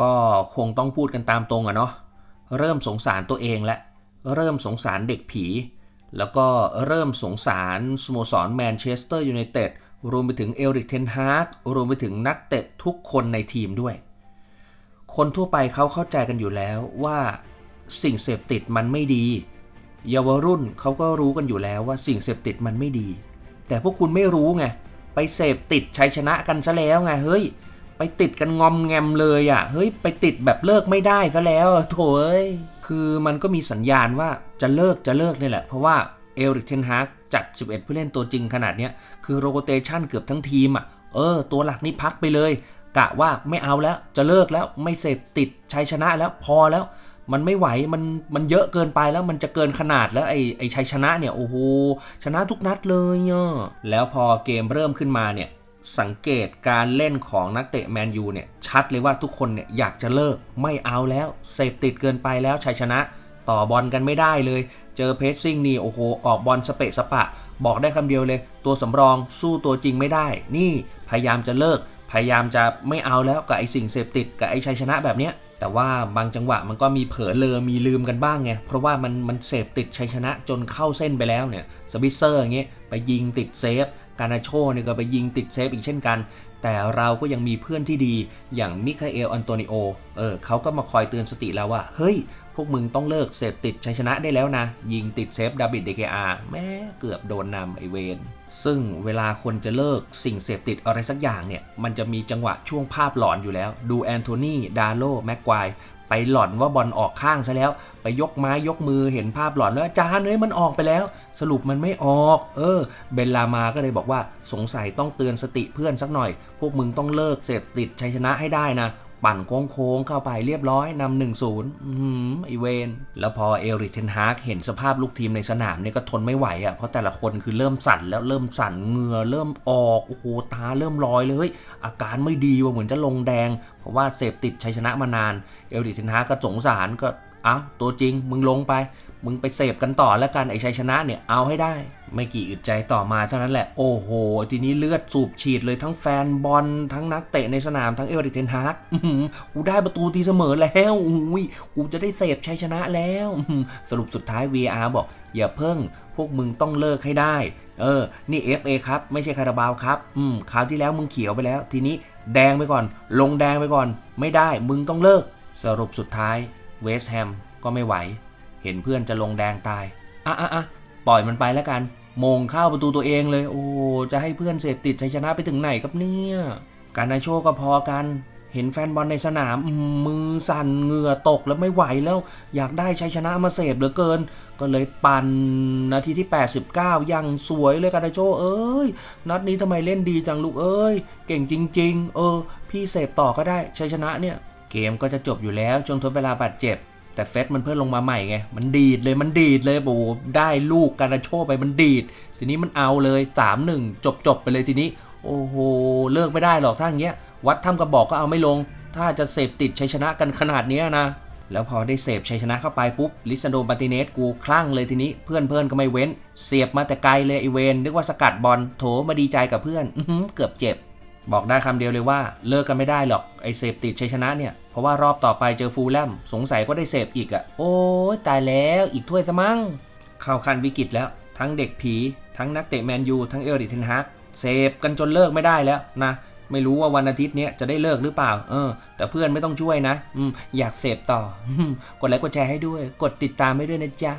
ก็คงต้องพูดกันตามตรงอะเนาะเริ่มสงสารตัวเองและ เริ่มสงสารเด็กผี แล้วก็เริ่มสงสารสโมสรแมนเชสเตอร์ยูไนเต็ดรวมไปถึงเอริกเทนฮาร์กรวมไปถึงนักเตะทุกคนในทีมด้วย คนทั่วไปเขาเข้าใจกันอยู่แล้วว่าสิ่งเสพติดมันไม่ดี เยาวรุ่นเขาก็รู้กันอยู่แล้วว่าสิ่งเสพติดมันไม่ดี แต่พวกคุณไม่รู้ไงไปเสพติดชัยชนะกันซะแล้วไงเฮ้ย ไปติดกันงอมแงมเลยอะ่ะ เฮ้ย ไปติดแบบเลิกไม่ได้ซะแล้วโถเอ้ย คือมันก็มีสัญญาณว่าจะเลิกจะเลิกนี่แหละ เพราะว่าเอริกเทนฮากจัด 11 ผู้เล่นตัวจริงขนาดเนี้ย คือโรเตชันเกือบทั้งทีมอะ่ะ เออ ตัวหลักนี่พักไปเลย กะว่าไม่เอาแล้ว จะเลิกแล้ว ไม่เสพติดชัยชนะแล้ว พอแล้ว มันไม่ไหว มัน มันเยอะเกินไปแล้ว มันจะเกินขนาดแล้ว ไอ้ ไอ้ชัยชนะเนี่ย โอ้โห ชนะทุกนัดเลยอะแล้วพอเกมเริ่มขึ้นมาเนี่ย สังเกตการเล่นของนักเตะแมนยูเนี่ยชัดเลยว่าทุกคนเนี่ยอยากจะเลิกไม่เอาแล้วเสพติดเกินไปแล้วชัยชนะ ต่อบอลกันไม่ได้เลย เจอเพสซิ่งนี่โอ้โหออกบอลสเปะสปะ บอกได้คำเดียวเลย ตัวสำรองสู้ตัวจริงไม่ได้ นี่พยายามจะเลิก พยายามจะไม่เอาแล้วกับไอ้สิ่งเสพติดกับไอ้ชัยชนะแบบเนี้ยแต่ว่าบางจังหวะมันก็มีเผลอเลอมีลืมกันบ้างไง เพราะว่ามันมันเสพติดชัยชนะจนเข้าเส้นไปแล้วเนี่ย สวิตเซอร์อย่างเงี้ยไปยิงติดเซฟ การนาโชเนี่ยก็ไปยิงติดเซฟอีกเช่นกัน แต่เราก็ยังมีเพื่อนที่ดีอย่างมิคาเอลอันโตนิโอ เออเขาก็มาคอยเตือนสติเราว่า เฮ้ย พวกมึงต้องเลิกเสพติดชัยชนะได้แล้วนะ ยิงติดเซฟดาบิดเดเคอาแม่เกือบโดนนำไอเวนซึ่งเวลาคนจะเลิกสิ่งเสพติดอะไรสักอย่างเนี่ย มันจะมีจังหวะช่วงภาพหลอนอยู่แล้ว ดูแอนโทนี ดาโลแม็กควาย ไปหลอนว่าบอลออกข้างซะแล้ว ไปยกไม้ยกมือเห็นภาพหลอนแล้วจานเอ้ยมันออกไปแล้ว สรุปมันไม่ออก เออ เบลลามาก็เลยบอกว่าสงสัยต้องเตือนสติเพื่อนสักหน่อย พวกมึงต้องเลิกเสพติดชัยชนะให้ได้นะ ปั่นโค้งๆเข้าไปเรียบร้อยนำหนึ่งศูนย์อีเวน แล้วพอเอริกเทนฮากเห็นสภาพลูกทีมในสนามเนี่ยก็ทนไม่ไหวอะ่ะเพราะแต่ละคนคือเริ่มสั่นแล้วเริ่มสั่นเหงื่อเริ่มออกโอ้โหตาเริ่มลอยเลย อาการไม่ดีว่าเหมือนจะลงแดง เพราะว่าเสพติดชัยชนะมานาน เอริกเทนฮากก็สงสารก็ เอาตัวจริงมึงลงไป มึงไปเสพกันต่อแล้วกันไอ้ชัยชนะเนี่ยเอาให้ได้ ไม่กี่อึดใจต่อมาเท่านั้นแหละ โอ้โห ทีนี้เลือดสูบฉีดเลยทั้งแฟนบอลทั้งนักเตะในสนามทั้งเอเวอร์เทนฮาร์กอูได้ประตูตีเสมอแล้วอุ้ยกูจะได้เสพชัยชนะแล้วสรุปสุดท้าย VR บอก อย่าเพิ่ง พวกมึงต้องเลิกให้ได้ เออ นี่ FA ครับ ไม่ใช่คาราบาวครับ อืมคราวที่แล้วมึงเขียวไปแล้ว ทีนี้แดงไปก่อน ลงแดงไปก่อน ไม่ได้มึงต้องเลิก สรุปสุดท้าย เวสต์แฮมก็ไม่ไหว เห็นเพื่อนจะลงแดงตาย อะอะอะปล่อยมันไปแล้วกัน มงเข้าประตูตัวเองเลย โอ้ จะให้เพื่อนเสพติดชัยชนะไปถึงไหนครับเนี่ย การนาโชก็พอกัน เห็นแฟนบอลในสนาม มือสั่นเหงื่อตกแล้วไม่ไหวแล้ว อยากได้ชัยชนะมาเสพเหลือเกิน ก็เลยปั่นนาทีที่ 89 ยังสวยเลยการนาโชเอ้ย นัดนี้ทำไมเล่นดีจังลูกเอ้ย เก่งจริง ๆ เออ พี่เสพต่อก็ได้ชัยชนะเนี่ย เกมก็จะจบอยู่แล้วจนทดเวลาบาดเจ็บ แต่เฟสมันเพิ่งลงมาใหม่ไง มันดีดเลยมันดีดเลยโอ้โหได้ลูกการาโชไปมันดีด ทีนี้มันเอาเลย3 1จบจบไปเลยทีนี้ โอ้โหเลิกไม่ได้หรอกถ้าอย่างเงี้ย วัดทำกระบอกก็เอาไม่ลง ถ้าจะเสพติดชัยชนะกันขนาดนี้นะแล้วพอได้เสพชัยชนะเข้าไปปุ๊บ ลิซันโดมาติเนสกูคลั่งเลยทีนี้เพื่อนเพื่อนก็ไม่เว้น เสียบมาแต่ไกลเลยไอเวนนึกว่าสกัดบอลโถมาดีใจกับเพื่อนอเกือบเจ็บ บอกได้คำเดียวเลยว่าเลิกกันไม่ได้หรอกไอเสพติดชัยชนะเนี่ย เพราะว่ารอบต่อไปเจอฟูลแลมสงสัยก็ได้เสพอีกอะ่ะ โอ้ยตายแล้วอีกถ้วยซะมั้งเข้าขั้นวิกฤตแล้ว ทั้งเด็กผี ทั้งนักเตะแมนยูทั้งเอริกเทนฮากเสพกันจนเลิกไม่ได้แล้วนะไม่รู้ว่าวันอาทิตย์เนี้ยจะได้เลิกหรือเปล่า เออ แต่เพื่อนไม่ต้องช่วยนะ อืม อยากเสพต่อ กดไลค์กดแชร์ให้ด้วย กดติดตามให้ด้วยนะจ๊ะ